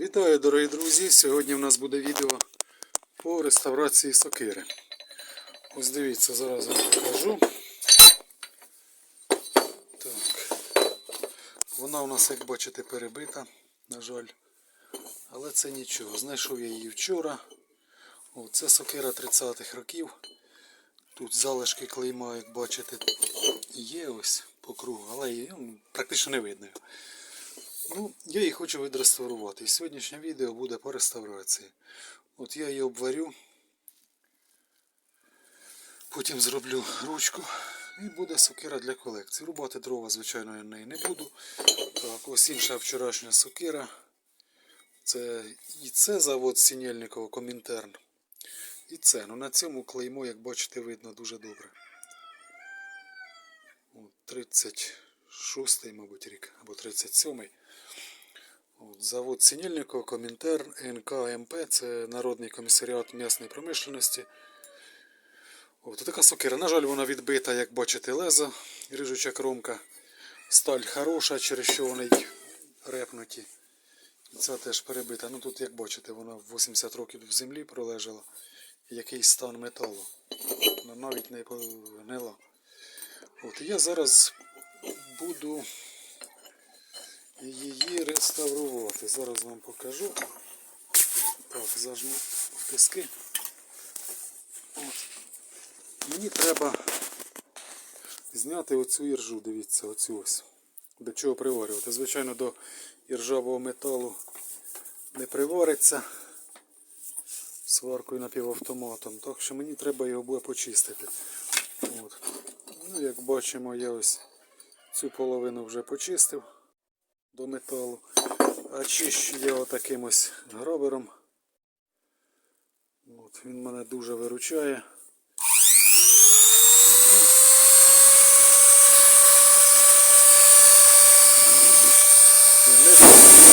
Вітаю, дорогі друзі! Сьогодні в нас буде відео по реставрації сокири. Ось дивіться, зараз вам покажу. Так. Вона у нас, як бачите, перебита, на жаль. Але це нічого. Знайшов я її вчора. О, це сокира 30-х років. Тут залишки клейма, як бачите, є ось по кругу, але її ну, практично не видно. Ну, я її хочу відреставрувати. І сьогоднішнє відео буде по реставрації. От я її обварю. Потім зроблю ручку. І буде сокира для колекції. Рубати дрова, звичайно, я неї не буду. Так, ось інша вчорашня сокира. Це і це завод Сінєльникова Комінтерн. І це. Ну на цьому клеймо, як бачите, видно дуже добре. 36-й, мабуть, рік, або 37-й. Завод Сінельникова, Комінтерн, НКМП, це Народний комісаріат м'ясної промишленості. От така сокира. На жаль, вона відбита, як бачите, лезо, ріжуча кромка. Сталь хороша, через що вони репнуті. І ця теж перебита. Ну тут, як бачите, вона 80 років в землі пролежала. Який стан металу. Вона навіть не погнила. От, я зараз буду її реставрувати. Зараз вам покажу. Так, зажму в. От. Мені треба зняти оцю іржу, дивіться, оцю ось. До чого приварювати. Звичайно, до іржавого металу не привариться сваркою напівавтоматом. Так що мені треба його буде почистити. От. Ну, як бачимо, я ось цю половину вже почистив до металу. А чищу я отаким ось грабером. От, він мене дуже виручає. Не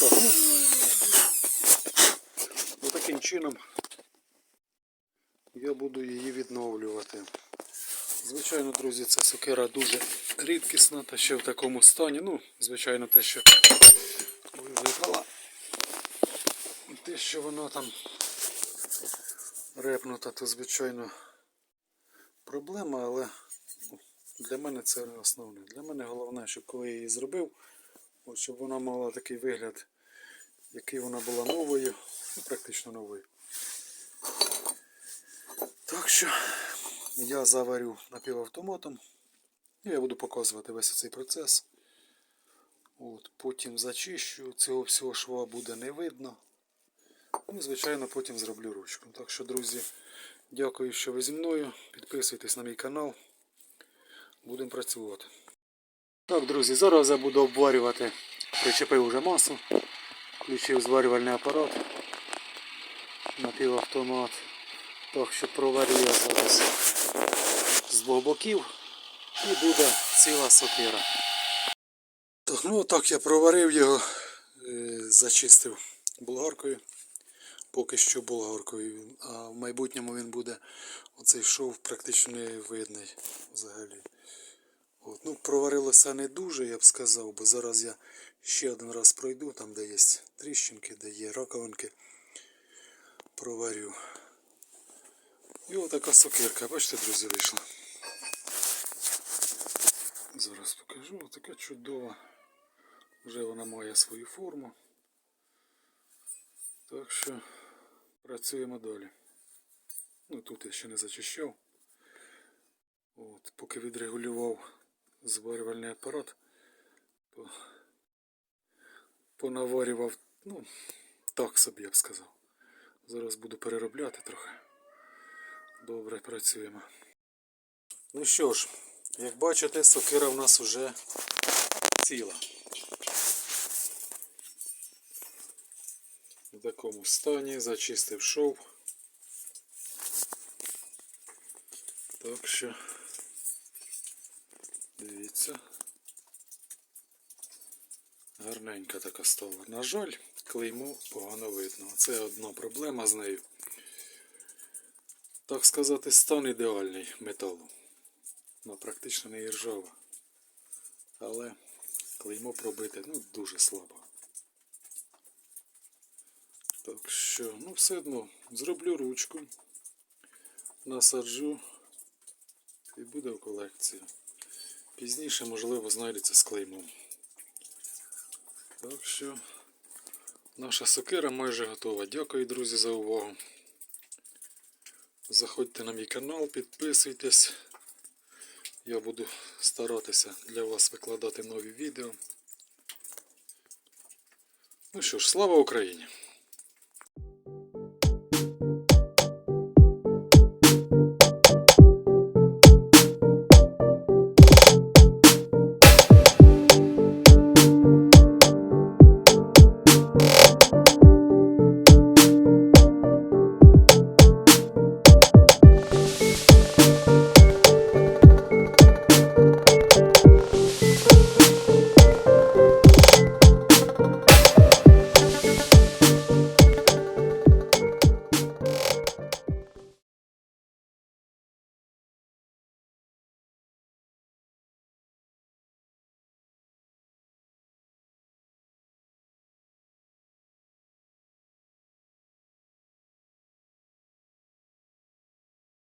Так, ну, ну, таким чином я буду її відновлювати. Звичайно, друзі, ця сокира дуже рідкісна та ще в такому стані. Ну, звичайно, те, що випала. Те, що вона там репнута, то звичайно проблема, але для мене це не основне. Для мене головне, щоб коли я її зробив, щоб вона мала такий вигляд, який вона була новою, ну, практично новою. Так що я заварю напівавтоматом. І я буду показувати весь цей процес. От, потім зачищу, цього всього шва буде не видно. Ну, звичайно, потім зроблю ручку. Так що, друзі, дякую, що ви зі мною. Підписуйтесь на мій канал. Будемо працювати. Так, друзі, зараз я буду обварювати. Причепив вже масу. Включив зварювальний апарат. Напівавтомат. Так що проварю зараз з двох боків і буде ціла сокира. Ну так я проварив його, е, зачистив болгаркою. Поки що болгаркою, він, а в майбутньому він буде оцей шов практично не видний взагалі. От, ну, проварилося не дуже, я б сказав, бо зараз я ще один раз пройду, там де є тріщинки, де є раковинки. Проварю. І отака сокирка, бачите, друзі, вийшла. Зараз покажу, така чудова. Вже вона має свою форму. Так що працюємо далі. Ну тут я ще не зачищав. От, поки відрегулював зварювальний апарат, то понаварював, ну, Так собі я б сказав. Зараз буду переробляти трохи. Добре, працюємо. Ну що ж, як бачите, сокира в нас уже ціла. В такому стані зачистив шов. Так що дивіться. Гарненька така стала. На жаль, клеймо погано видно. Це одна проблема з нею. Так сказати, стан ідеальний металу. Ну, практично не іржава. Але клеймо пробите ну, дуже слабо. Так що, ну все одно, зроблю ручку, насаджу і буде в колекції. Пізніше, можливо, знайдеться з клеймом. Так що наша сокира майже готова. Дякую, друзі, за увагу. Заходьте на мій канал, підписуйтесь. Я буду старатися для вас викладати нові відео. Ну що ж, слава Україні!